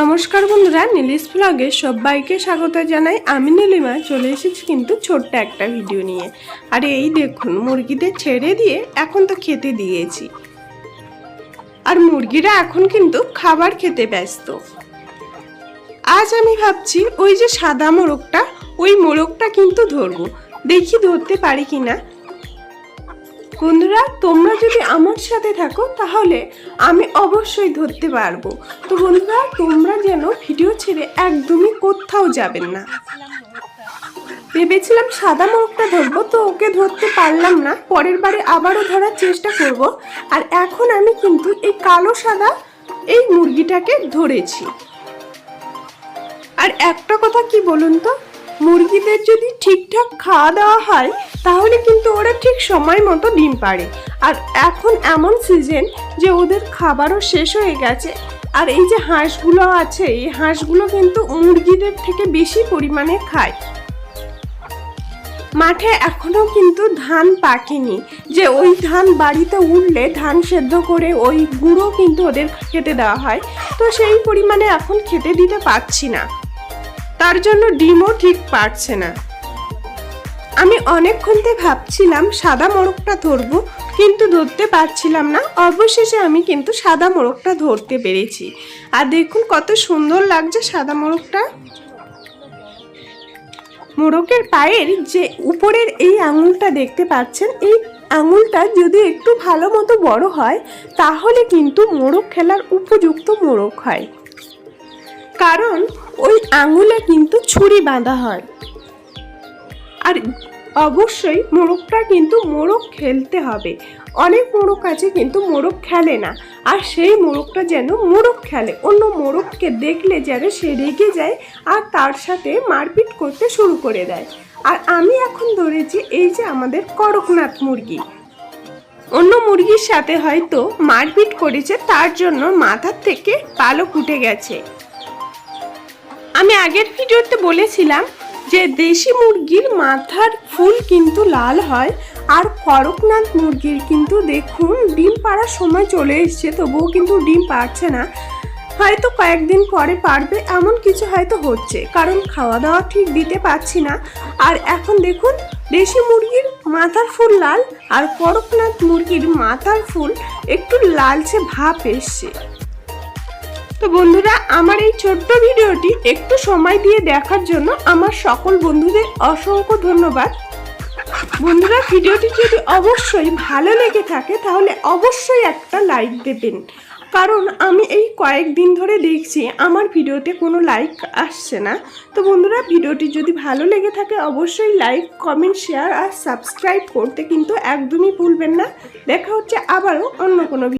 নমস্কার বন্ধুরা, নীলিশ ব্লগে সবাইকে স্বাগত জানাই। আমি নীলিমা, চলে এসেছি কিন্তু ছোট্ট একটা ভিডিও নিয়ে। আর এই দেখুন, মুরগিদের ছেড়ে দিয়ে এখন তো খেতে দিয়েছি। আর মুরগিরা এখন কিন্তু খাবার খেতে ব্যস্ত। আজ আমি ভাবছি ওই যে সাদা মোরগটা, ওই মোরগটা কিন্তু ধরবো। দেখি ধরতে পারি কিনা। বন্ধুরা, তোমরা যদি আমার সাথে থাকো, তাহলে আমি অবশ্যই ধরতে পারব। তো বন্ধুরা, তোমরা যেন ভিডিও ছেড়ে একদমই কোথাও যাবেন না। ভেবেছিলাম সাদা মোরগটা ধরবো, তো ওকে ধরতে পারলাম না। পরের বারে আবারও ধরার চেষ্টা করব। আর এখন আমি কিন্তু এই কালো সাদা এই মুরগিটাকে ধরেছি। আর একটা কথা কি বলুন তো? মুরগিদের যদি ঠিকঠাক খাওয়া দাওয়া হয়, তাহলে কিন্তু ওরা ঠিক সময় মতো ডিম পাড়ে। আর এখন এমন সিজন যে ওদের খাবারও শেষ হয়ে গেছে। আর এই যে হাঁসগুলো আছে, এই হাঁসগুলো কিন্তু মুরগিদের থেকে বেশি পরিমাণে খায়। মাঠে এখনও কিন্তু ধান পাকেনি। যে ওই ধান বাড়িতে উঠলে ধান সেদ্ধ করে ওই গুঁড়ো কিন্তু ওদের খেতে দেওয়া হয়। তো সেই পরিমাণে এখন খেতে দিতে পারছি না। তার জন্য ডিমও ঠিক পারছে না। আমি অনেকক্ষণ থেকে ভাবছিলাম, সাদা মোরগটা ধরবো, কিন্তু ধরতে পারছিলাম না। অবশেষে আমি কিন্তু সাদা মোরগটা ধরতে পেরেছি। আর দেখুন কত সুন্দর লাগছে সাদা মোরগটা। মোরগের পায়ের যে উপরের এই আঙুলটা দেখতে পাচ্ছেন, এই আঙুলটা যদি একটু ভালো মতো বড় হয়, তাহলে কিন্তু মোরগ খেলার উপযুক্ত মোরগ হয়। কারণ ওই আঙুলে কিন্তু ছুরি বাঁধা হয়। আর অবশ্যই মোরগটা কিন্তু মোরগ খেলতে হবে। অনেক মোরগ আছে কিন্তু মোরগ খেলে না। আর সেই মোরগটা যেন মোরগ খেলে। অন্য মোরগকে দেখলে যেন সে রেগে যায় আর তার সাথে মারপিট করতে শুরু করে দেয়। আর আমি এখন ধরেছি এই যে আমাদের করকনাথ মুরগি। অন্য মুরগির সাথে হয়তো মারপিট করেছে, তার জন্য মাথার থেকে পালক উঠে গেছে। আমি আগের ভিডিওতে বলেছিলাম যে দেশি মুরগির মাথার ফুল কিন্তু লাল হয় আর করকনাথ মুরগির কিন্তু দেখুন ডিম পাড়ার সময় চলে এসছে, তবুও কিন্তু ডিম পারছে না। হয়তো কয়েকদিন পরে পারবে, এমন কিছু হয়তো হচ্ছে, কারণ খাওয়া দাওয়া ঠিক দিতে পারছি না। আর এখন দেখুন, দেশি মুরগির মাথার ফুল লাল আর করকনাথ মুরগির মাথার ফুল একটু লালচে ভাব এসছে। তো বন্ধুরা, আমার এই ছোট্ট ভিডিওটি একটু সময় দিয়ে দেখার জন্য আমার সকল বন্ধুদের অসংখ্য ধন্যবাদ। বন্ধুরা, ভিডিওটি যদি অবশ্যই ভালো লেগে থাকে, তাহলে অবশ্যই একটা লাইক দেবেন। কারণ আমি এই কয়েকদিন ধরে দেখছি আমার ভিডিওতে কোনো লাইক আসছে না। তো বন্ধুরা, ভিডিওটি যদি ভালো লেগে থাকে, অবশ্যই লাইক, কমেন্ট, শেয়ার আর সাবস্ক্রাইব করতে কিন্তু একদমই ভুলবেন না। দেখা হচ্ছে আবারও অন্য কোনো